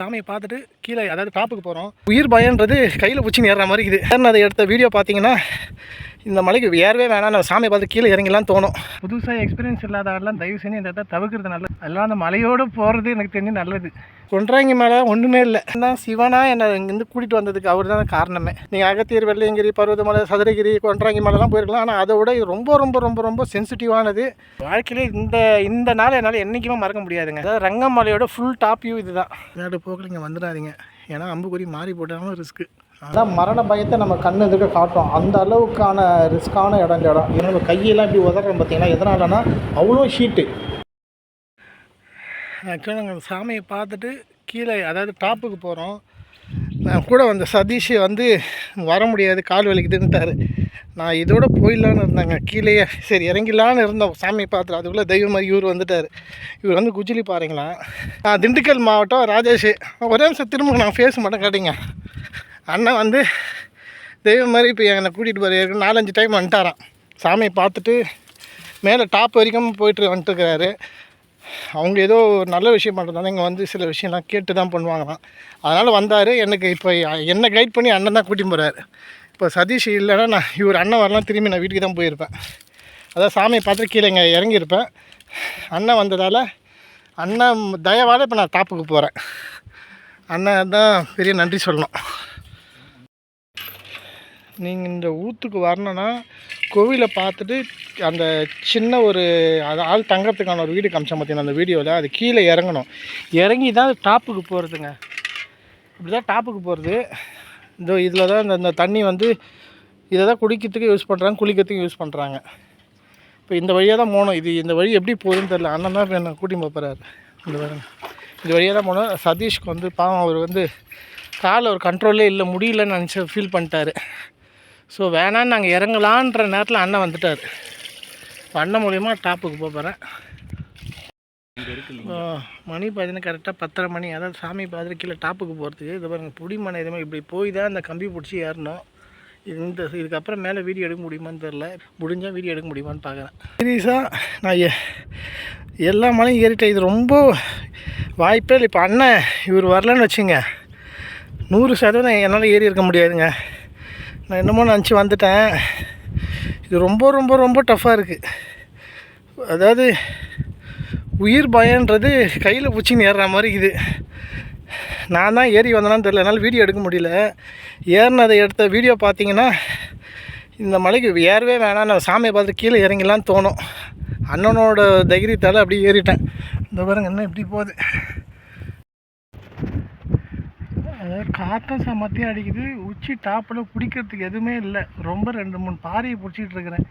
சாமியை பார்த்துட்டு கீழே அதாவது டாப்புக்கு போகிறோம் உயிர் பயன்றது கையில் பிடிச்சி ஏறுற மாதிரி இருக்குது. ஏறின அதை எடுத்த வீடியோ பார்த்தீங்கன்னா இந்த மலைக்கு ஏறவே வேணாம் நம்ம சாமியை பார்த்து கீழே இறங்கலாம் தோணும். புதுசாக எக்ஸ்பீரியன்ஸ் இல்லாத ஆள்லாம் தயவு செஞ்சு இந்த இடத்த தவிர்க்கிறது நல்லது. எல்லாம் அந்த மலையோடு போகிறது எனக்கு தெரிஞ்சு நல்லது. கொன்றாங்கி மேலே ஒன்றுமே இல்லை. நான் சிவனா என்னை இங்கேருந்து கூட்டிகிட்டு வந்ததுக்கு அவர் தான் காரணமே. நீங்கள் அகத்தியர் வெள்ளையங்கிரி பருவதமலை சதுரகிரி கொன்றாங்கி மலைலாம் போயிருக்கலாம். ஆனால் அதை விட இது ரொம்ப ரொம்ப ரொம்ப ரொம்ப சென்சிட்டிவானது வாழ்க்கையிலே இந்த இந்த நாள் என்னால் என்றைக்குமே மறக்க முடியாதுங்க. அதாவது ரங்கமலையோட ஃபுல் டாப் வியூ இதுதான். விளையாட்டு போக்கில் இங்கே வந்துடாதீங்க. ஏன்னா அம்புக்குறி மாறி போட்டாலும் ரிஸ்க்கு அதான் மரண பயத்தை நம்ம கண்ணு எதுக்க காட்டும் அந்த அளவுக்கான ரிஸ்க்கான இடம் இந்த இடம் ஏன்னா நம்ம கையெல்லாம் இப்படி உதறோம் பார்த்தீங்கன்னா எதனாலன்னா அவ்வளோ ஷீட்டு ஆக்சுவலாக நாங்கள் சாமியை பார்த்துட்டு கீழே அதாவது டாப்புக்கு போகிறோம் நான் கூட வந்த சதீஷ் வந்து வர முடியாது கால் வலிக்குதுன்ட்டாரு நான் இதோட போயிடலான்னு இருந்தாங்க கீழேயே சரி இறங்கிடலான்னு இருந்தோம் சாமியை பார்த்துட்டு. அதுக்குள்ளே தெய்வம் மாதிரி இவர் வந்துட்டார். இவர் வந்து குஜிலி பாருங்களாம் நான் திண்டுக்கல் மாவட்டம் ராஜேஷ். ஒரே நிமிஷம் திரும்ப நான் ஃபேஸ் மட்டும் கேட்டீங்க. அண்ணன் வந்து தெய்வம் மாதிரி இப்போ என்னை கூட்டிகிட்டு போகிற நாலஞ்சு டைம் வந்துட்டாரான் சாமியை பார்த்துட்டு மேலே டாப் வரைக்கும் போயிட்டு வந்துட்டுருக்கிறாரு அவங்க ஏதோ ஒரு நல்ல விஷயம் பண்ணுறதால இங்கே வந்து சில விஷயம்லாம் கேட்டு தான் பண்ணுவாங்களாம். அதனால் வந்தார். எனக்கு இப்போ என்னை கைட் பண்ணி அண்ணன் தான் கூட்டின்னு போகிறாரு இப்போ சதீஷ் இல்லைன்னா நான் இவர் அண்ணன் வரலாம் திரும்பி நான் வீட்டுக்கு தான் போயிருப்பேன். அதான் சாமியை பார்த்துட்டு கீழே இங்கே இறங்கியிருப்பேன். அண்ணன் வந்ததால் அண்ணன் தயவால் இப்போ நான் டாப்புக்கு போகிறேன் அண்ணன் தான் பெரிய நன்றி சொல்லணும். நீங்கள் இந்த ஊத்துக்கு வரணுன்னா கோவிலை பார்த்துட்டு அந்த சின்ன ஒரு அது ஆள் தங்கறதுக்கான ஒரு வீடு காமிச்சா பார்த்தீங்கன்னா அந்த வீடியோவில் அது கீழே இறங்கணும். இறங்கி தான் டாப்புக்கு போகிறதுங்க இப்படி தான் டாப்புக்கு போகிறது இந்த இதில் தான் இந்த இந்த தண்ணி வந்து இதை தான் குடிக்கிறதுக்கு யூஸ் பண்ணுறாங்க குளிக்கிறதுக்கு யூஸ் பண்ணுறாங்க இப்போ இந்த வழியாக தான் போகணும். இது இந்த வழி எப்படி போகுதுன்னு தெரில அண்ணன் தான் என்ன கூட்டி போகிறாரு இந்த வழி இந்த வழியாக தான் போனோம் சதீஷ்க்கு வந்து பாவம் அவர் வந்து காலில் ஒரு கண்ட்ரோலே இல்லை. முடியலன்னு நினச்சி ஃபீல் பண்ணிட்டாரு. ஸோ வேணான்னு நாங்கள் இறங்கலான்ற நேரத்தில் அண்ணன் வந்துட்டார். அண்ணன் மூலியமாக டாப்புக்கு போக போகிறேன் மணி பார்த்தீங்கன்னா கரெக்டாக பத்தரை மணி. அதாவது சாமி பார்த்துட்டு கீழே டாப்புக்கு போகிறதுக்கு இது பாருங்கள் புடிமனை இதுமாதிரி இப்படி போய் தான் அந்த கம்பி பிடிச்சி ஏறணும். இந்த இதுக்கப்புறம் மேலே வீடியோ எடுக்க முடியுமான்னு தெரில முடிஞ்சால் வீடியோ எடுக்க முடியுமான்னு பார்க்குறேன் சீரியஸாக நான் எல்லா மலையும் ஏறிட்டேன். இது ரொம்ப வாய்ப்பே இல்லை. இப்போ அண்ணன் இவர் வரலன்னு வச்சுங்க. நூறு சதவீதம் என்னால் ஏறி இருக்க முடியாதுங்க. நான் என்னமோ நினச்சி வந்துட்டேன். இது ரொம்ப ரொம்ப ரொம்ப டஃப்பாக இருக்குது அதாவது உயிர் பயன்றது கையில் பிடிச்சின்னு ஏறுற மாதிரி இது. நான் தான் ஏறி வந்தேனான்னு தெரியல. என்னால் வீடியோ எடுக்க முடியல. ஏறினதை எடுத்த வீடியோ பார்த்தீங்கன்னா இந்த மலைக்கு ஏறவே வேணாம். நான் சாமியை பார்த்துட்டு கீழே இறங்கிலான்னு தோணும். அண்ணனோட தைரியத்தால் அப்படியே ஏறிட்டேன். இந்த பாருங்க என்ன இப்படி போகுது அதாவது காற்றும் சமத்தையும் அடிக்குது. உச்சி டாப்பில் பிடிக்கிறதுக்கு எதுவுமே இல்லை. ரொம்ப ரெண்டு மூணு பாறையை பிடிச்சிட்டு இருக்கிறேன்.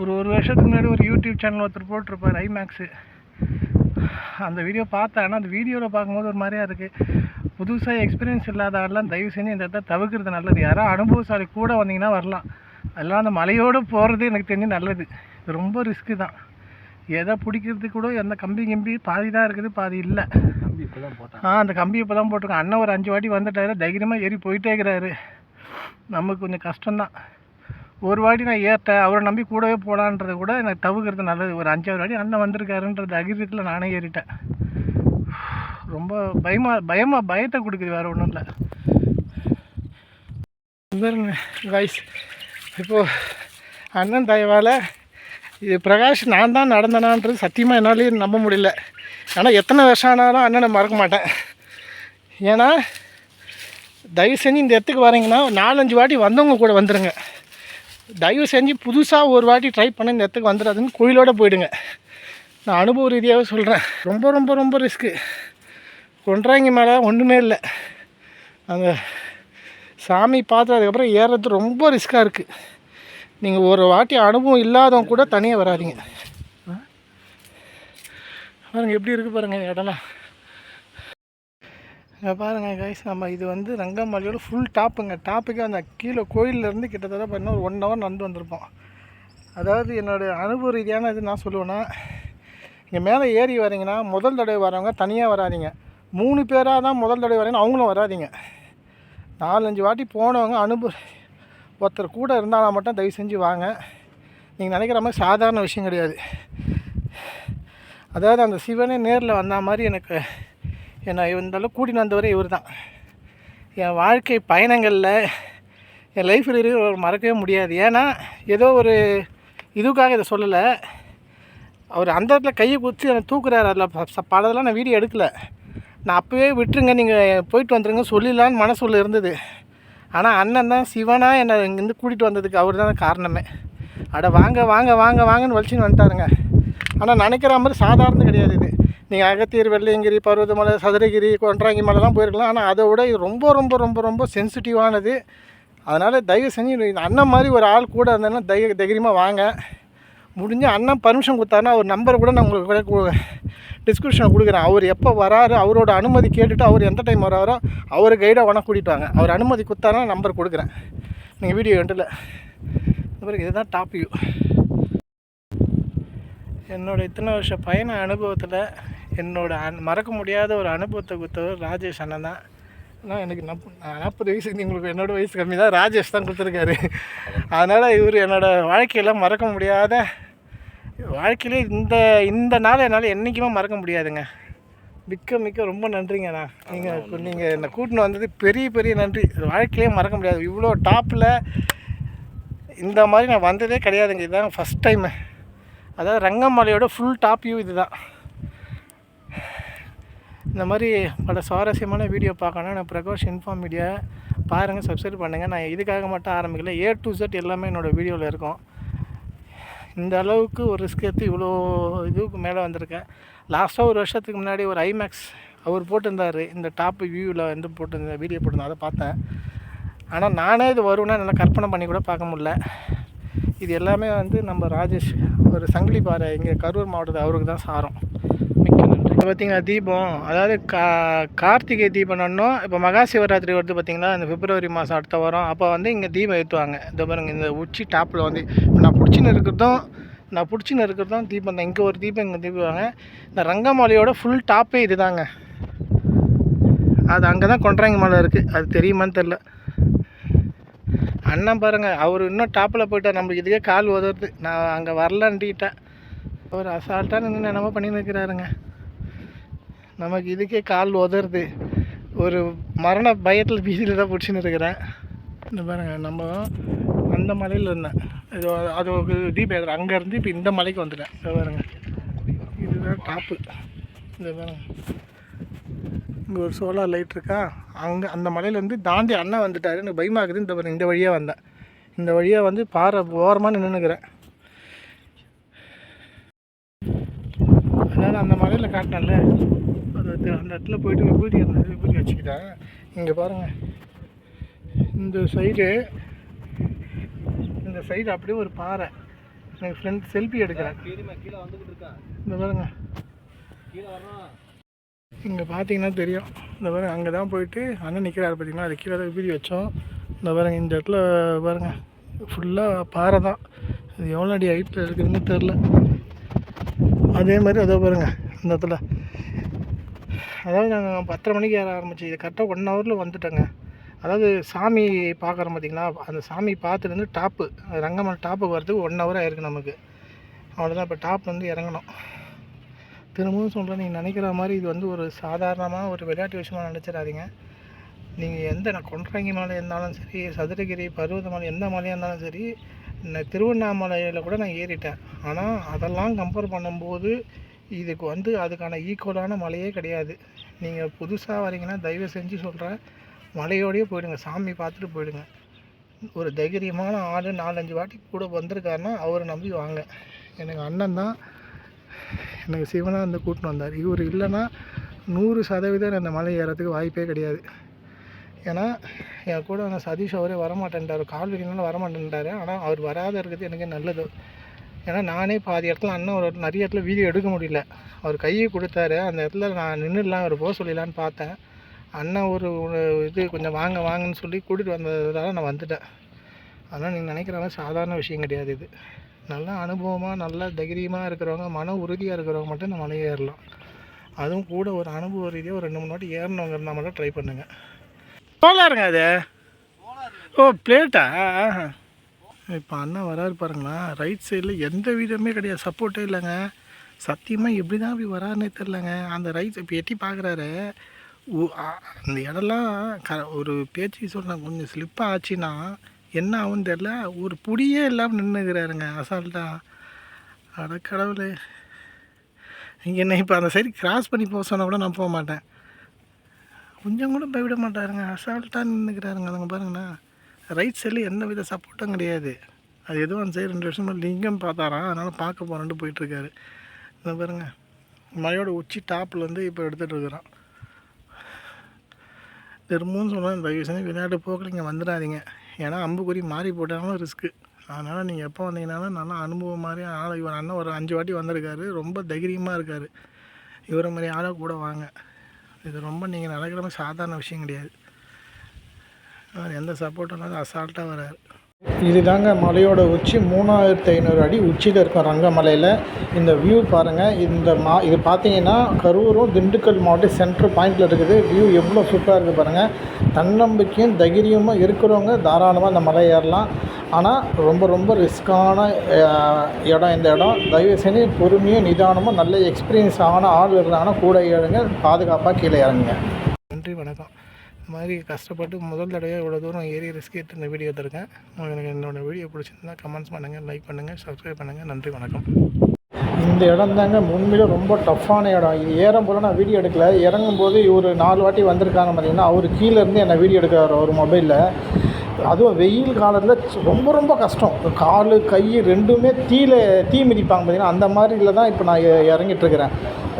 ஒரு ஒரு வருஷத்துக்கு முன்னாடி ஒரு யூடியூப் சேனல் ஒருத்தர் போட்டிருப்பார் ஐமேக்ஸு அந்த வீடியோ பார்த்தேன் ஆனால் அந்த வீடியோவில் பார்க்கும்போது ஒரு மாதிரியா இருக்குது புதுசாக எக்ஸ்பீரியன்ஸ் இல்லாத தயவு செஞ்சு இந்த இடத்த தவிர்க்கிறது நல்லது. யாரோ அனுபவசாலி கூட வந்தீங்கன்னா வரலாம். அதெல்லாம் அந்த மலையோடு போகிறது எனக்கு தெரிஞ்சு நல்லது. ரொம்ப ரிஸ்க்கு தான். எதை பிடிக்கிறதுக்கு கூட எந்த கம்பி கம்பி பாதி தான் இருக்குது பாதி இல்லை. ஆ அந்த கம்பி இப்போ தான் போட்டிருக்கோம் அண்ணன் ஒரு அஞ்சு வாட்டி வந்துட்டாரு. தைரியமாக ஏறி போயிட்டே இருக்கிறாரு. நமக்கு கொஞ்சம் கஷ்டம்தான். ஒரு வாட்டி நான் ஏறிட்டேன். அவரை நம்பி கூடவே போகலான்றது கூட எனக்கு தவுக்கிறது நல்லது. ஒரு அஞ்சாவது வாட்டி அண்ணன் வந்திருக்காருன்றது அகிரத்தில் நானே ஏறிட்டேன். ரொம்ப பயமாக பயமாக பயத்தை கொடுக்குது வேறு ஒன்றும் இல்லை. பாருங்க காய்ஸ் இப்போது அண்ணன் தயவால் இது பிரகாஷ் நான் தான் நடந்தனான்றது சத்தியமாக என்னாலேயும் நம்ப முடியல. ஆனால் எத்தனை வருஷம் ஆனாலும் அண்ணனை மறக்க மாட்டேன். ஏன்னா தயவு செஞ்சு இந்த இடத்துக்கு வரீங்கன்னா நாலஞ்சு வாட்டி வந்தவங்க கூட வந்துடுங்க தயவு செஞ்சு புதுசாக ஒரு வாட்டி ட்ரை பண்ண இந்த இடத்துக்கு வந்துடாதுன்னு கோயிலோடு போயிடுங்க. நான் அனுபவ ரீதியாகவே சொல்கிறேன் ரொம்ப ரொம்ப ரொம்ப ரிஸ்க்கு கொன்றாங்க மேலே ஒன்றுமே இல்லை. அந்த சாமி பார்த்ததுக்கப்புறம் ஏறுறது ரொம்ப ரிஸ்க்காக இருக்குது நீங்கள் ஒரு வாட்டி அனுபவம் இல்லாதவங்க கூட தனியாக வராதீங்க. பாருங்கள் எப்படி இருக்குது பாருங்கள் இடம்லாம் இங்கே பாருங்க கைஸ் நம்ம இது வந்து ரங்கமலையோட ஃபுல் டாப்புங்க டாப்புக்கு அந்த கீழே கோயிலேருந்து கிட்டத்தட்ட பார்த்தீங்கன்னா ஒரு ஒன் ஹவர் நடந்து வந்திருப்போம். அதாவது என்னோடய அனுபவ ரீதியான இது நான் சொல்லுவேன்னா இங்கே மேலே ஏறி வரீங்கன்னா முதல் தடவை வரவங்க தனியாக வராதீங்க. மூணு பேராக தான் முதல் தடவை வரீங்கன்னா அவங்களும் வராதீங்க. நாலஞ்சு வாட்டி போனவங்க அனுபவ ஒருத்தர் கூட இருந்தாலும் மட்டும் தயவு செஞ்சு வாங்க. நீங்கள் நினைக்கிற மாதிரி சாதாரண விஷயம் கிடையாது. அதாவது அந்த சிவனே நேரில் வந்த மாதிரி எனக்கு என்னை இருந்தாலும் கூட்டின்னு வந்தவரே இவர் தான் என் வாழ்க்கை பயணங்களில் என் லைஃப்பில் இருக்கிற மறக்கவே முடியாது. ஏன்னா ஏதோ ஒரு இதுக்காக இதை சொல்லலை. அவர் அந்த இடத்துல கையை குத்தி என்னை தூக்குறாரு. அதில் படத்தெல்லாம் நான் வீடியோ எடுக்கல. நான் அப்போவே விட்டுருங்க நீங்கள் போயிட்டு வந்துருங்க. சொல்லிடலான்னு மனசுள்ள இருந்தது. ஆனால் அண்ணன் தான் சிவனா என்னை இங்கேருந்து கூட்டிகிட்டு வந்ததுக்கு அவர் தான் காரணமே. அட வாங்க வாங்க வாங்க வாங்கன்னு வலிச்சின்னு வந்துட்டாருங்க. ஆனால் நினைக்கிற மாதிரி சாதாரண கிடையாது இது. நீங்கள் அகத்தியர் வெள்ளையங்கிரி பருவதமலை சதுரகிரி கொன்றாங்கி மலைலாம் போயிருக்கலாம். ஆனால் அதை விட இது ரொம்ப ரொம்ப ரொம்ப ரொம்ப சென்சிட்டிவானது அதனால் தயவு செஞ்சு இந்த அண்ணன் மாதிரி ஒரு ஆள் கூட இருந்தேன்னா தை தைரியமாக வாங்க. முடிஞ்ச அண்ணன் பர்மிஷன் கொடுத்தாருன்னா அவர் நம்பர் கூட நான் உங்களுக்கு டிஸ்கிரிப்ஷன் கொடுக்குறேன். அவர் எப்போ வராரு அவரோட அனுமதி கேட்டுட்டு அவர் எந்த டைம் வராரோ அவர் கைடாக வேணால் கூட்டிகிட்டு வாங்க. அவர் அனுமதி கொடுத்தாருன்னா நம்பர் கொடுக்குறேன். நீங்கள் வீடியோ எண்டில் இதுதான் டாப் வியூ என்னோட இத்தனை வருஷ பயண அனுபவத்தில் என்னோட அன் மறக்க முடியாத ஒரு அனுபவத்தை கொடுத்தவர் ராஜேஷ் அண்ணன் தான். ஆனால் எனக்கு நப் நாற்பது வயசு உங்களுக்கு என்னோட வயசு கம்மி தான் ராஜேஷ் தான் கொடுத்துருக்காரு. அதனால் இவர் என்னோடய வாழ்க்கையில் மறக்க முடியாத வாழ்க்கையிலே இந்த இந்த நாள் என்னால் என்றைக்குமே மறக்க முடியாதுங்க. மிக்க மிக்க ரொம்ப நன்றிங்கண்ணா நீங்கள் நீங்கள் என்னை கூட்டின்னு வந்தது பெரிய பெரிய நன்றி. வாழ்க்கையிலே மறக்க முடியாது. இவ்வளோ டாப்பில் இந்த மாதிரி நான் வந்ததே கிடையாதுங்க. இதுதான் ஃபஸ்ட் டைமு அதாவது ரங்கமலையோட ஃபுல் டாப் வியூ இதுதான். இந்த மாதிரி பல சுவாரஸ்யமான வீடியோ பார்க்கணும் நான் பிரகாஷ் இன்ஃபார்ம் மீடியா பாருங்கள் சப்ஸ்கிரைப் பண்ணுங்கள் நான் இதுக்காக மட்டும் ஆரம்பிக்கல. ஏ டு செட் எல்லாமே என்னோடய வீடியோவில் இருக்கும். இந்த அளவுக்கு ஒரு ரிஸ்க் எடுத்து இவ்வளோ இதுக்கு மேலே வந்திருக்கேன். லாஸ்ட்டாக ஒரு வருஷத்துக்கு முன்னாடி ஒரு ஐமேக்ஸ் அவர் போட்டிருந்தார். இந்த டாப் வியூவில் வந்து போட்டிருந்த வீடியோ போட்டிருந்தேன். அதை பார்த்தேன். ஆனால் நானே இது வருவேன்னா நல்லா கற்பனை பண்ணி கூட பார்க்க முடில இது எல்லாமே வந்து நம்ம ராஜேஷ் ஒரு சங்கிலி பாறை இங்கே கரூர் மாவட்டத்தில் அவருக்கு தான் சாரம். மிக்க நன்றி. இப்போ பார்த்தீங்கன்னா தீபம் அதாவது கா கார்த்திகை தீபம் ஒன்றும் இப்போ மகா சிவராத்திரி வருது பார்த்தீங்களா இந்த பிப்ரவரி மாதம் அடுத்த வாரம் அப்போ வந்து இங்கே தீபம் ஏற்றுவாங்க இந்த பாருங்க இந்த உச்சி டாப்பில் வந்து இப்ப நான் பிடிச்சின்னு இருக்கிறதும் நான் பிடிச்சின்னு இருக்கிறதும் தீபம் தான். இங்கே ஒரு தீபம் இங்கே தீபம் இந்த ரங்கமலையோட ஃபுல் டாப்பே இது தாங்க அது அங்கே தான் கொன்றாங்க மலை இருக்குது அது தெரியுமான்னு தெரில அண்ணன் பாருங்கள் அவர் இன்னும் டாப்பில் போயிட்டார். நம்மளுக்கு இதுக்கே கால் உதவுது நான் அங்கே வரலன்ட்டிட்டேன் ஒரு அசால்ட்டாக நின்று என்னமோ பண்ணி நிற்கிறாருங்க நமக்கு இதுக்கே கால் உதறது ஒரு மரண பயத்தில் பீதியில் தான் பிடிச்சின்னு இருக்கிறேன். இந்த பாருங்க நம்ம அந்த மலையில் இருந்தேன். இது அது ஒரு தீபம் அங்கேருந்து இப்போ இந்த மலைக்கு வந்துட்டேன். இந்த பாருங்கள் இதுதான் டாப்பு இந்த பாருங்கள் இங்கே ஒரு சோலார் லைட் இருக்கா? அங்கே அந்த மலையிலேருந்து தாண்டி அண்ணன் வந்துட்டார். எனக்கு பயமாகுது. இந்த இந்த வழியாக வந்தேன் இந்த வழியாக வந்து பாறை ஓரமாக நின்றுக்கிறேன் அதனால் அந்த மலையில் காட்டினேன்ல. அது அந்த இடத்துல போயிட்டு விபூதி அந்த விபூதி வச்சுக்கிட்டேன். இங்கே பாருங்கள் இந்த சைடு இந்த சைடு அப்படியே ஒரு பாறை. எனக்கு ஃப்ரெண்ட் செல்ஃபி எடுக்கிறேன் இந்த பாருங்க. இங்கே பார்த்தீங்கன்னா தெரியும். இந்த பாருங்க அங்கே தான் போயிட்டு அண்ணன் நிற்கிறாரு பார்த்தீங்கன்னா அது கீழே தான் வச்சோம். இந்த பாருங்க இந்த இடத்துல பாருங்க ஃபுல்லாக பாறை தான். இது எவ்வளோ அடி ஹைட்டில் இருக்குதுன்னு தெரில அதே மாதிரி அதோ பாருங்க இந்த இடத்துல. அதாவது நாங்கள் பத்தரை மணிக்கு ஏற ஆரம்பிச்சு இது கரெக்டாக ஒன் ஹவரில் வந்துட்டோங்க. அதாவது சாமி பார்க்குறோம் பார்த்தீங்களா அந்த சாமி பார்த்துட்டு வந்து டாப்பு ரங்கமலை டாப்புக்கு வரதுக்கு ஒன் ஹவர் ஆயிருக்கு நமக்கு. அவ்வளோதான் இப்போ டாப் வந்து இறங்கணும். திரும்பவும் சொல்கிறேன் நீங்கள் நினைக்கிற மாதிரி இது வந்து ஒரு சாதாரணமாக ஒரு விளையாட்டு விஷயமா நினச்சிடாதீங்க. நீங்கள் எந்த நான் கொன்றாங்கி மலை இருந்தாலும் சரி சதுரகிரி பருவதமலை எந்த மலையாக இருந்தாலும் சரி நான் திருவண்ணாமலையில் கூட நான் ஏறிட்டேன். ஆனால் அதெல்லாம் கம்பேர் பண்ணும்போது இதுக்கு வந்து அதுக்கான ஈக்குவலான மலையே கிடையாது. நீங்கள் புதுசாக வரீங்கன்னா தயவு செஞ்சு சொல்கிறேன் மலையோடயே போயிடுங்க சாமி பார்த்துட்டு போயிடுங்க. ஒரு தைரியமான ஆள் நாலஞ்சு வாட்டி கூட வந்திருக்காருன்னா அவரை நம்பி வாங்க. எனக்கு அண்ணன் தான் எனக்கு சிவனாக வந்து கூட்டின்னு வந்தார். இவர் இல்லைன்னா நூறு சதவீதம் அந்த மலை ஏறத்துக்கு வாய்ப்பே கிடையாது. ஏன்னா என் கூட அந்த சதீஷ் அவரே வரமாட்டேன்ட்டார். கால் வர வரமாட்டேன்ட்டார். ஆனால் அவர் வராத இருக்கிறது எனக்கு நல்லது. ஏன்னா நானே பாதி இடத்துல அண்ணன் ஒரு நிறைய இடத்துல வீடியோ எடுக்க முடியல. அவர் கையை கொடுத்தாரு. அந்த இடத்துல நான் நின்றுடலாம் அவர் போக சொல்லிடலான்னு பார்த்தேன். அண்ணன் ஒரு இது கொஞ்சம் வாங்க வாங்கன்னு சொல்லி கூட்டிகிட்டு வந்ததால் நான் வந்துட்டேன். அதனால் நீங்கள் நினைக்கிற சாதாரண விஷயம் கிடையாது இது. நல்ல அனுபவமாக நல்ல தைரியமாக இருக்கிறவங்க மன உறுதியாக இருக்கிறவங்க மட்டும் இந்த மலையை ஏறலாம். அதுவும் கூட ஒரு அனுபவ ரீதியாக ஒரு ரெண்டு மூணு வாட்டி ஏறணவங்க இருந்தால் மட்டும் ட்ரை பண்ணுங்கள் போலாருங்க அது? ஓ பிளேட்டா இப்போ அண்ணன் வராரு பாருங்களா. ரைட் சைடில் எந்த வீடுமே கிடையாது. சப்போர்ட்டே இல்லைங்க. சத்தியமாக எப்படி தான் அப்படி வராருன்னே தெரிலங்க அந்த ரைட் இப்போ எட்டி பார்க்குறாரு அந்த இடம்லாம் க ஒரு பேச்சு சொல்கிறேன் கொஞ்சம் ஸ்லிப்பாக ஆச்சுன்னா என்ன ஆகும்னு தெரில ஒரு புடியே இல்லாமல் நின்றுக்கிறாருங்க அசால்ட்டாக அட கடவுளே. இங்கே என்ன இப்போ அந்த சைடு கிராஸ் பண்ணி போக சொன்னால் கூட நான் போக மாட்டேன் கொஞ்சம் கூட பயப்பட மாட்டாருங்க. அசால்ட்டாக நின்றுக்கிறாருங்க அதுங்க பாருங்கண்ணா. ரைட் சைடில் எந்த வித சப்போர்ட்டும் கிடையாது. அது எதுவும் அந்த சைடு ரெண்டு வருஷமாக லிங்கம் பார்த்தாராம் அதனால் பார்க்க போகிறேன்ட்டு போயிட்டுருக்காரு. இந்த பாருங்க. மழையோட உச்சி டாப்பில் வந்து இப்போ எடுத்துகிட்டு இருக்கிறான். திரும்பவும் சொன்னால் தயவு செஞ்சு விளையாட்டு போக்கில் இங்கே வந்துடாதீங்க. ஏன்னா அம்புக்குறி மாறி போட்டாலும் ரிஸ்க்கு அதனால் நீங்கள் எப்போ வந்தீங்கனாலும் நல்லா அனுபவம் மாதிரி ஆள். இவர் அண்ணன் ஒரு அஞ்சு வாட்டி வந்திருக்காரு. ரொம்ப தைரியமாக இருக்கார். இவரை மாதிரி ஆளாக கூட வாங்க. இது ரொம்ப நீங்கள் நடக்கிற மாதிரி சாதாரண விஷயம் கிடையாது. அவர் எந்த சப்போர்ட்டும் இல்லாத அசால்ட்டாக வராரு. இதுதாங்க மலையோட உச்சி. மூணாயிரத்தி ஐநூறு அடி உச்சியில் இருக்கும் ரங்கமலையில். இந்த வியூ பாருங்கள் இந்த மா இது பார்த்தீங்கன்னா கரூரும் திண்டுக்கல் மாவட்டம் சென்ட்ரல் பாயிண்டில் இருக்குது. வியூ எவ்வளோ சூப்பராக இருக்குது பாருங்கள் தன்னம்பிக்கையும் தைரியமும் இருக்கிறவங்க தாராளமாக இந்த மலை ஏறலாம். ஆனால் ரொம்ப ரொம்ப ரிஸ்க்கான இடம் இந்த இடம். தயவு செஞ்சு பொறுமையும் நிதானமும் நல்ல எக்ஸ்பீரியன்ஸ் ஆன ஆள் இருந்தாங்கன்னா கூட ஏழுங்க பாதுகாப்பாக கீழே இறங்குங்க. நன்றி வணக்கம். மாதிரி கஷ்டப்பட்டு முதல் தடவையாக இவ்வளோ தூரம் ஏறி ரிஸ்க் எடுத்து இந்த வீடியோ எடுத்திருக்கேன் உங்களுக்கு என்னோடய வீடியோ பிடிச்சிருந்தா கமெண்ட்ஸ் பண்ணுங்கள் லைக் பண்ணுங்கள் சப்ஸ்கிரைப் பண்ணுங்கள் நன்றி வணக்கம். இந்த இடம் தாங்க உண்மையில ரொம்ப டஃப்பான இடம். இது ஏறும் போல நான் வீடியோ எடுக்கல. இறங்கும் போது ஒரு நாலு வாட்டி வந்திருக்காங்க பார்த்தீங்கன்னா அவர் கீழேருந்து என்னை வீடியோ எடுக்கிறார் ஒரு மொபைலில் அதுவும் வெயில் காலத்தில் ரொம்ப ரொம்ப கஷ்டம். கால் கை ரெண்டுமே தீல தீ மிதிப்பாங்க பார்த்தீங்கன்னா அந்த மாதிரில தான் இப்போ நான் இ- இறங்கிட்டு இருக்கிறேன்.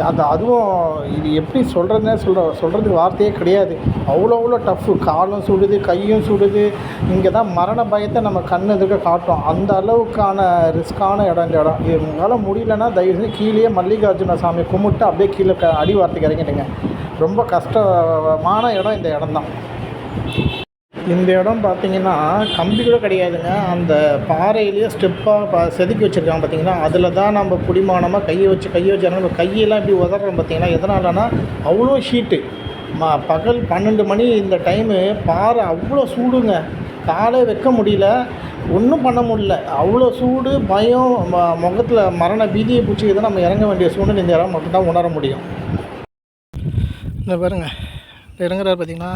அது அதுவும் இது எப்படி சொல்கிறதுனே சொல்கிற சொல்கிறதுக்கு வார்த்தையே கிடையாது. அவ்வளோ அவ்வளோ டஃப்பு காலும் சுடுது கையும் சுடுது. இங்கே தான் மரண பயத்தை நம்ம கண்ணு எதிர்க்க காட்டும் அந்த அளவுக்கான ரிஸ்க்கான இடம் இந்த இடம். இது உங்களால் முடியலன்னா தயவு செஞ்சு கீழேயே மல்லிகார்ஜுன சாமி கும்பிட்டு அப்படியே கீழே க அடி வார்த்தைக்கு இறங்கிடுங்க. ரொம்ப கஷ்டமான இடம் இந்த இடம் தான் இந்த இடம் பார்த்தீங்கன்னா கம்பி கூட கிடையாதுங்க. அந்த பாறையிலேயே ஸ்டெப்பாக பா செதுக்கி வச்சுருக்காங்க பார்த்தீங்கன்னா அதில் தான் நம்ம புடிமானமாக கையை வச்சு கையை வச்சு நம்ம கையெல்லாம் இப்படி உதறோம் பார்த்தீங்கன்னா எதனாலனா அவ்வளோ ஷீட்டு ம பகல் பன்னெண்டு மணி இந்த டைமு பாறை அவ்வளோ சூடுங்க. காலே வைக்க முடியல. ஒன்றும் பண்ண முடியல. அவ்வளோ சூடு பயம் ம- முகத்தில் மரண பீதியை பிடிச்சிக்கிது நம்ம இறங்க வேண்டிய சூழ்நிலை இந்த இடம் மட்டும்தான் உணர முடியும். இந்த பாருங்க. இறங்குறாரு பார்த்திங்கன்னா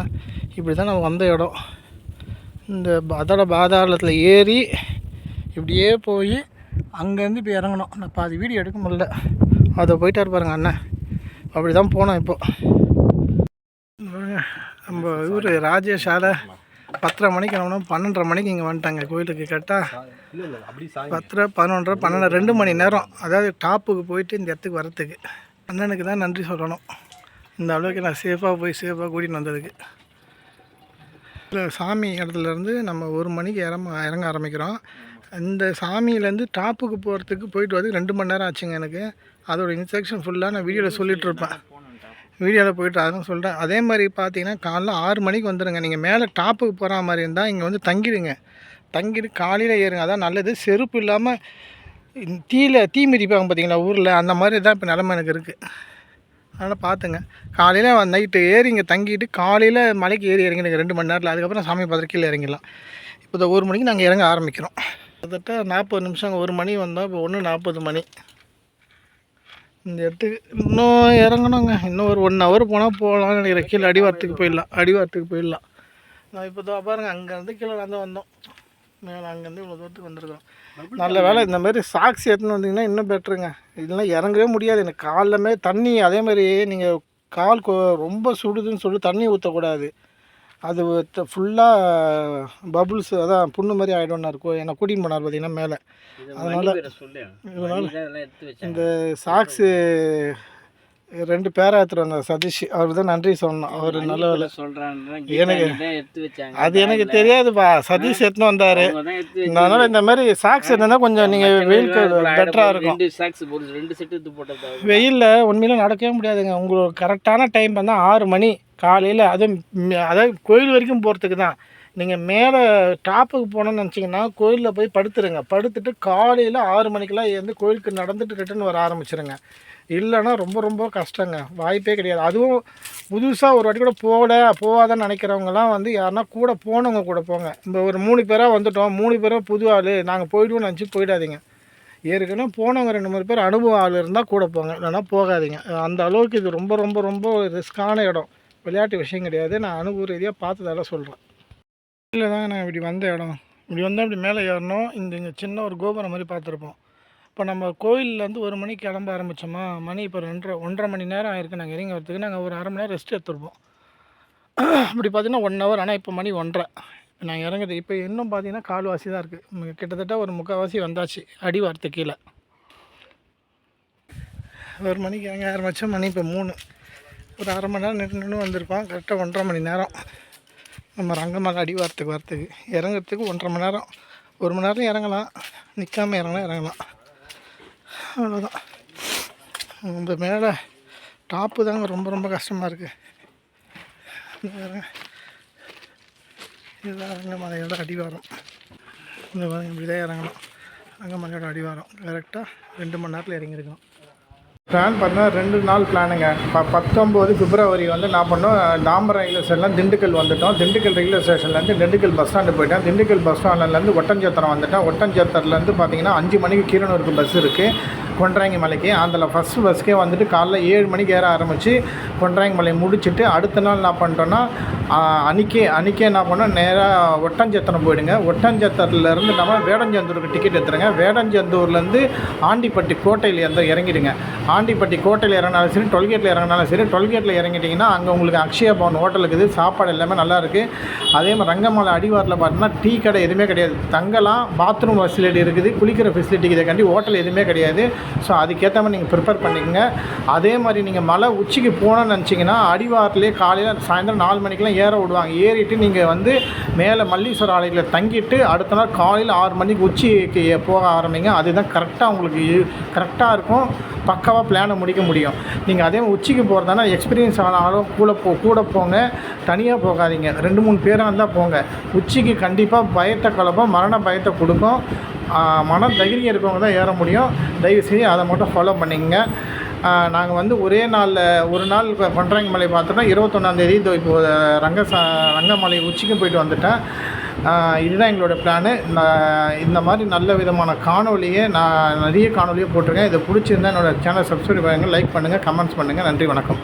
இப்படி தான் நம்ம வந்த இடம். இந்த அதோட பாதாளத்தில் ஏறி இப்படியே போய் அங்கேருந்து இப்போ இறங்கணும். நான் பாதி வீடியோ எடுக்க முடியல. அதை போயிட்டார் பாருங்க அண்ணன். அப்படி தான் போனோம் இப்போது நம்ம இவர் ராஜேஷ் ஆலை பத்தரை மணிக்கு நம்ம பன்னெண்டரை மணிக்கு இங்கே வந்துட்டாங்க கோயிலுக்கு கரெக்டாக பத்தரை பதினொன்றரை பன்னெண்டு ரெண்டு மணி நேரம். அதாவது டாப்புக்கு போயிட்டு இந்த இடத்துக்கு வரத்துக்கு அண்ணனுக்கு தான் நன்றி சொல்லணும். இந்த அளவுக்கு நான் சேஃபாக போய் சேஃபாக கூட்டிகிட்டு வந்ததுக்கு. இல்லை சாமி இடத்துலேருந்து நம்ம ஒரு மணிக்கு இறங்க இறங்க ஆரம்பிக்கிறோம். இந்த சாமியிலேருந்து டாப்புக்கு போகிறதுக்கு போயிட்டு வரதுக்கு ரெண்டு மணி நேரம் ஆச்சுங்க எனக்கு. அதோட இன்ஸ்ட்ரக்ஷன் ஃபுல்லாக நான் வீடியோவில் சொல்லிகிட்ருப்பேன் இருப்பேன் வீடியோவில் போயிட்டு அதெல்லாம் சொல்கிறேன் அதே மாதிரி பார்த்தீங்கன்னா காலைல ஆறு மணிக்கு வந்துடுங்க நீங்கள் மேலே டாப்புக்கு போகிற மாதிரி இருந்தால் இங்கே வந்து தங்கிடுங்க. தங்கிட்டு காலையில் ஏறுங்க. அதான் நல்லது. செருப்பு இல்லாமல் தீயில தீ மிதிப்பாங்க பார்த்தீங்களா ஊரில்? அந்த மாதிரி தான் இப்போ நிலமை எனக்கு இருக்குது அதனால் பார்த்துங்க காலையில் நைட்டு ஏறி இங்கே தங்கிட்டு காலையில் மலைக்கு ஏறி இறங்கிடுங்க ரெண்டு மணி நேரத்தில் அதுக்கப்புறம் சாமி பார்த்துட்டு கீழே இறங்கிடலாம். இப்போ இந்த ஒரு மணிக்கு நாங்கள் இறங்க ஆரம்பிக்கிறோம். கிட்டத்தட்ட நாற்பது நிமிஷம் ஒரு மணி வந்தோம் இப்போ ஒன்று நாற்பது மணி. இந்த இடத்துக்கு இன்னும் இறங்கணுங்க. இன்னும் ஒரு ஒன் ஹவர் போனால் போகலாம்னு நினைக்கிறேன். கீழே அடிவாரத்துக்கு போயிடலாம். அடிவாரத்துக்கு போயிடலாம். நான் இப்போ தான் பாருங்கள் அங்கேருந்து கீழே நடந்து வந்தோம். மேலே அங்கேருந்து இவ்வளோ தூரத்துக்கு வந்திருக்கோம் நல்ல வேலை இந்த மாதிரி சாக்ஸ் எடுத்துன்னு வந்தீங்கன்னா இன்னும் பெட்டருங்க இதெல்லாம் இறங்கவே முடியாது. எனக்கு காலமே தண்ணி அதே மாதிரி நீங்கள் கால் கொ ரொம்ப சுடுதுன்னு சொல்லி தண்ணி ஊற்றக்கூடாது அது ஃபுல்லாக பபுள்ஸ் அதான் புண்ணு மாதிரி ஆகிடும்னா இருக்கும் என்னை கூட்டின்னு போனார் பார்த்தீங்கன்னா மேலே. அதனால் இதனால் இந்த சாக்ஸு ரெண்டு பேரா எடுத்துட்டு வந்தார் சதீஷ். அவர் தான் நன்றி சொல்லணும். அவர் நல்ல வேலை. எனக்கு அது எனக்கு தெரியாதுப்பா. சதீஷ் எடுத்துன்னு வந்தார். அதனால் இந்த மாதிரி சாக்ஸ் இருந்தால் கொஞ்சம் நீங்கள் வெயிலுக்கு பெட்டராக இருக்கும். வெயிலில் உண்மையில நடக்கவே முடியாதுங்க. உங்களுக்கு கரெக்டான டைம் பார்த்தா ஆறு மணி காலையில் அதுவும் அதாவது கோயில் வரைக்கும் போகிறதுக்கு தான். நீங்கள் மேலே டாப்புக்கு போகணும்னு நினச்சிங்கன்னா கோயிலில் போய் படுத்துருங்க. படுத்துட்டு காலையில் ஆறு மணிக்கெல்லாம் எழுந்து கோயிலுக்கு நடந்துட்டு ரிட்டர்ன் வர ஆரம்பிச்சிருங்க. இல்லைன்னா ரொம்ப ரொம்ப கஷ்டங்க. வாய்ப்பே கிடையாது. அதுவும் புதுசாக ஒரு வாட்டி கூட போகல போகாதன்னு நினைக்கிறவங்கலாம் வந்து யாருன்னா கூட போனவங்க கூட போங்க. இப்போ ஒரு மூணு பேராக வந்துட்டோம் மூணு பேரும் புது ஆள் நாங்கள் போயிடுவோம்னு நினச்சி போயிடாதீங்க. ஏற்கனவே போனவங்க ரெண்டு மூணு பேர் அனுபவம் ஆள் இருந்தால் கூட போங்க இல்லைன்னா போகாதீங்க. அந்த அளவுக்கு இது ரொம்ப ரொம்ப ரொம்ப ரிஸ்க்கான இடம். விளையாட்டு விஷயம் கிடையாது. நான் அனுபவ ரீதியாக பார்த்ததால சொல்கிறேன் இல்லை தாங்க நான் இப்படி வந்த இடம். இப்படி வந்தால் இப்படி மேலே ஏறணும். இந்த இங்கே சின்ன ஒரு கோபுரம் மாதிரி பார்த்துருப்போம். இப்போ நம்ம கோயில்லேருந்து ஒரு மணிக்கு கிளம்ப ஆரம்பித்தோமா மணி இப்போ ரெண்டரை ஒன்றரை மணி நேரம் ஆயிருக்கு. நாங்கள் இறங்கி வரதுக்கு நாங்கள் ஒரு அரை மணி நேரம் ரெஸ்ட் எடுத்துருப்போம். அப்படி பார்த்தீங்கன்னா ஒன் ஹவர் ஆனால் இப்போ மணி ஒன்றரை. நாங்கள் இறங்குது இப்போ இன்னும் பார்த்தீங்கன்னா கால்வாசி தான் இருக்குது கிட்டத்தட்ட ஒரு முக்கால்வாசி வந்தாச்சு. அடி வார்த்தை கீழே. ஒரு மணிக்கு இறங்க ஆரம்பித்தோம் மணி இப்போ மூணு. ஒரு அரை மணி நேரம் நின்று நின்று வந்திருப்போம். கரெக்டாக ஒன்றரை மணி நேரம். நம்ம ரங்கமலை அடி வாரத்துக்கு வரத்துக்கு. இறங்குறதுக்கு ஒன்றரை மணி நேரம். ஒரு மணி நேரம் இறங்கலாம். நிற்காம இறங்கலாம் இறங்கலாம். அவ்வளோதான் இந்த மேலே டாப்பு தாங்க ரொம்ப ரொம்ப கஷ்டமாக இருக்குது இதுதான் ரங்கமலையோட அடிவாரம். இந்த மாதிரி இப்படி தான் இறங்கணும் ரங்கமலையோட அடிவாரம் கரெக்டாக ரெண்டு மணி நேரத்தில் இறங்கியிருக்கோம் பிளான் பார்த்தீங்கன்னா ரெண்டு நாள் பிளானுங்க ப பத்தொம்போது பிப்ரவரி வந்து நான் பண்ணோம் தாம்பரம் ரயில்வே ஸ்டேஷன்லாம் திண்டுக்கல் வந்துட்டோம். திண்டுக்கல் ரயில்வே ஸ்டேஷன்லேருந்து திண்டுக்கல் பஸ் ஸ்டாண்டு போயிட்டேன். திண்டுக்கல் பஸ் ஸ்டாண்ட்லேருந்து ஒட்டஞ்சத்திரம் வந்துட்டேன். ஒட்டஞ்சத்திரத்துலேருந்து பார்த்தீங்கன்னா அஞ்சு மணிக்கு கீரனூருக்கு பஸ் இருக்குது கொன்றாங்கி மலைக்கு. அதில் ஃபஸ்ட்டு பஸ்க்கே வந்துட்டு காலைல ஏழு மணிக்கு ஏற ஆரம்பித்து கொன்றாங்கி மலையை முடிச்சுட்டு அடுத்த நாள் என்ன பண்ணிட்டோன்னா அன்றைக்கே அன்றைக்கே என்ன பண்ணோம் நேராக ஒட்டஞ்சத்திரம் போயிடுங்க. ஒட்டஞ்சத்திரத்துலேருந்து நம்ம வேடஞ்சந்தூருக்கு டிக்கெட் எடுத்துருங்க. வேடஞ்சந்தூர்லேருந்து ஆண்டிப்பட்டி கோட்டையில் இருந்து இறங்கிடுங்க. ஆண்டிப்பட்டி கோட்டையில் இறங்கினாலும் சரி டொல்கேட்டில் இறங்கினாலும் சரி டொல்கேட்டில் இறங்கிட்டிங்கன்னா அங்கே உங்களுக்கு அக்ஷய பவன் ஹோட்டல் இருக்குது. சாப்பாடு எல்லாமே நல்லா இருக்குது அதே மாதிரி ரங்கமலை அடிவாரத்தில் பார்த்தீங்கன்னா டீ கடை எதுவுமே கிடையாது. தங்கலாம் பாத்ரூம் ஃபெசிலிட்டி இருக்குது. குளிக்கிற ஃபெசிலிட்டி இதைக்காண்டி ஹோட்டல் எதுவுமே கிடையாது. ஸோ அதுக்கேற்ற மாதிரி நீங்கள் ப்ரிப்பேர் பண்ணிக்கோங்க. அதே மாதிரி நீங்கள் மலை உச்சிக்கு போகணும்னு நினச்சிங்கன்னா அடிவாரத்துலேயே காலையில் சாயந்தரம் நாலு மணிக்கெலாம் ஏற விடுவாங்க. ஏறிட்டு நீங்கள் வந்து மேலே மல்லீஸ்வரர் ஆலயத்தில் தங்கிட்டு அடுத்த நாள் காலையில் ஆறு மணிக்கு உச்சிக்கு போக ஆரம்பிங்க. அதுதான் கரெக்டாக உங்களுக்கு கரெக்டாக இருக்கும். பக்காவாக பிளானை முடிக்க முடியும். நீங்கள் அதே உச்சிக்கு போகிறதானா எக்ஸ்பீரியன்ஸ் ஆனாலும் கூட போ கூட போங்க. தனியாக போகாதீங்க. ரெண்டு மூணு பேராக இருந்தால் போங்க. உச்சிக்கு கண்டிப்பாக பயத்தை கலப்போம் மரண பயத்தை கொடுக்கும். மன தைரியம் இருக்கவங்க தான் ஏற முடியும். தயவு செய்து அதை மட்டும் ஃபாலோ பண்ணிக்கங்க. நாங்கள் வந்து ஒரே நாளில் ஒரு நாள் இப்போ பண்றாங்க மலை பார்த்தோன்னா இருபத்தொன்னாந்தேதி இதோ இப்போ ரங்க ரங்கமலை உச்சிக்கும் போயிட்டு வந்துட்டேன். இதுதான் எங்களோட பிளானு நான் இந்த மாதிரி நல்ல விதமான காணொலியை நான் நிறைய காணொலியை போட்டிருக்கேன். இதை பிடிச்சிருந்தா என்னோடய சேனல் சப்ஸ்கிரைப் பண்ணுங்கள் லைக் பண்ணுங்கள் கமெண்ட்ஸ் பண்ணுங்கள் நன்றி வணக்கம்.